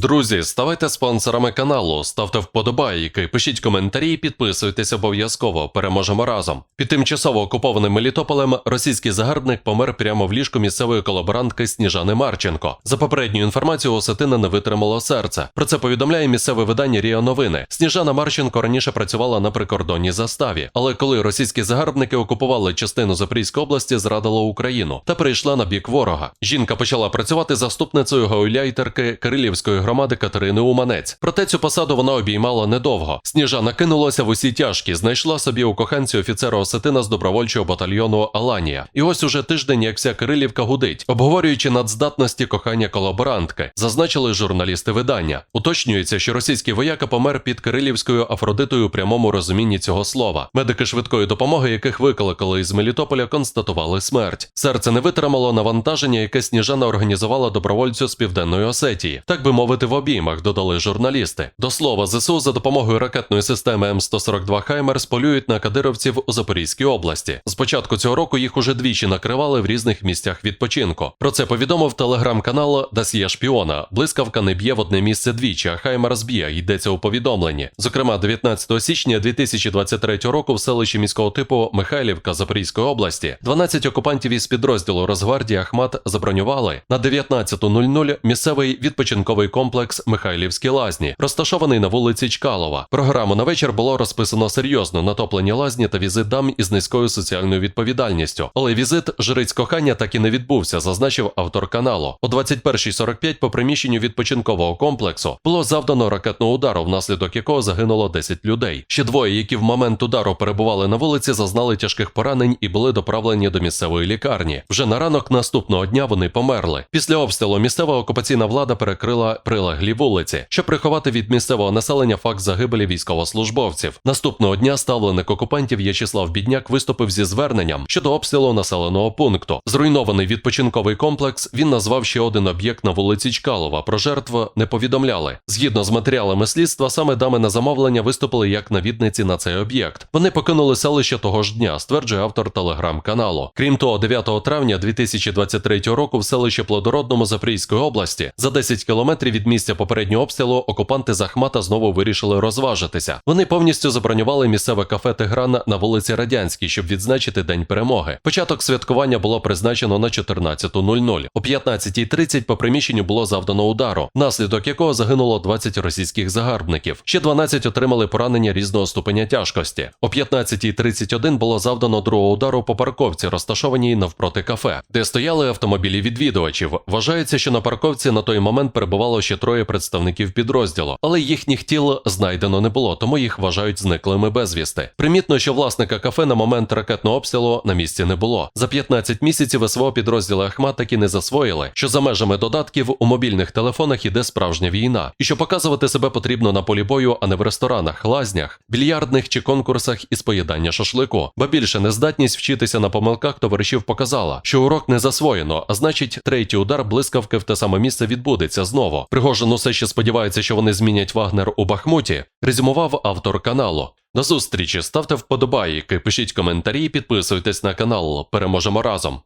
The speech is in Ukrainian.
Друзі, ставайте спонсорами каналу, ставте вподобайки, пишіть коментарі, підписуйтесь обов'язково. Переможемо разом. Під тимчасово окупованим Мелітополем російський загарбник помер прямо в ліжку місцевої колаборантки Сніжани Марченко. За попередньою інформацією, осетина не витримало серце. Про це повідомляє місцеве видання Ріа Новини. Сніжана Марченко раніше працювала на прикордонній заставі, але коли російські загарбники окупували частину Запорізької області, зрадила Україну та перейшла на бік ворога. Жінка почала працювати заступницею гауляйтерки Кирилівської громади Катерини Уманець. Проте цю посаду вона обіймала недовго. Сніжана кинулася в усі тяжкі, знайшла собі у коханці офіцера Осетина з добровольчого батальйону Аланія. І ось уже тиждень, як вся Кирилівка гудить, обговорюючи надздатності кохання колаборантки, зазначили журналісти видання. Уточнюється, що російський вояка помер під Кирилівською Афродитою у прямому розумінні цього слова. Медики швидкої допомоги, яких викликали із Мелітополя, констатували смерть. Серце не витримало навантаження, яке Сніжана організувала добровольцю з південної Осетії. Так би мовити, в обіймах додали журналісти. До слова, ЗСУ за допомогою ракетної системи М142 Хаймерс полюють на кадировців у Запорізькій області. З початку цього року їх уже двічі накривали в різних місцях відпочинку. Про це повідомив телеграм-канал Дасія Шпіона. Блискавка не б'є в одне місце двічі, а Хаймерс б'є, йдеться у повідомленні. Зокрема, 19 січня 2023 року в селищі міського типу Михайлівка Запорізької області 12 окупантів із підрозділу Росгвардії Ахмат забронювали на 19.00 місцевий відпочинковий комплекс Михайлівські лазні, розташований на вулиці Чкалова. Програму на вечір було розписано серйозно натоплені лазні та візит дам із низькою соціальною відповідальністю. Але візит жриць кохання так і не відбувся, зазначив автор каналу. О 21.45 по приміщенню відпочинкового комплексу було завдано ракетного удару, внаслідок якого загинуло 10 людей. Ще двоє, які в момент удару перебували на вулиці, зазнали тяжких поранень і були доправлені до місцевої лікарні. Вже на ранок наступного дня вони померли. Після обстрілу місцева окупаційна влада перекрила прилеглі вулиці, щоб приховати від місцевого населення факт загибелі військовослужбовців. Наступного дня ставленик окупантів В'ячеслав Бідняк виступив зі зверненням щодо обстрілу населеного пункту. Зруйнований відпочинковий комплекс він назвав ще один об'єкт на вулиці Чкалова. Про жертв не повідомляли. Згідно з матеріалами слідства, саме дами на замовлення виступили як навідниці на цей об'єкт. Вони покинули селище того ж дня, стверджує автор телеграм-каналу. Крім того, 9 травня 2023 року в селищі Плодородному Запорізької області за 10 кілометрів від місця попереднього обстрілу окупанти з Ахмата знову вирішили розважитися. Вони повністю забронювали місцеве кафе Тигран на вулиці Радянській, щоб відзначити день перемоги. Початок святкування було призначено на 14.00. О 15.30 по приміщенню було завдано удару, внаслідок якого загинуло 20 російських загарбників. Ще 12 отримали поранення різного ступеня тяжкості. О 15.31 було завдано другого удару по парковці, розташованій навпроти кафе, де стояли автомобілі відвідувачів. Вважається, що на парковці на той момент перебувало ще троє представників підрозділу, але їхніх тіл знайдено не було, тому їх вважають зниклими безвісти. Примітно, що власника кафе на момент ракетного обстрілу на місці не було. За 15 місяців СВО підрозділи Ахмат таки не засвоїли, що за межами додатків у мобільних телефонах іде справжня війна, і що показувати себе потрібно на полі бою, а не в ресторанах, лазнях, більярдних чи конкурсах із поїдання шашлику. Ба більше нездатність вчитися на помилках товаришів показала, що урок не засвоєно, а значить, третій удар блискавки в те саме місце відбудеться знову. Пригожин усе ще сподівається, що вони змінять Вагнер у Бахмуті. Резюмував автор каналу. До зустрічі, ставте вподобайки, пишіть коментарі, підписуйтесь на канал. Переможемо разом.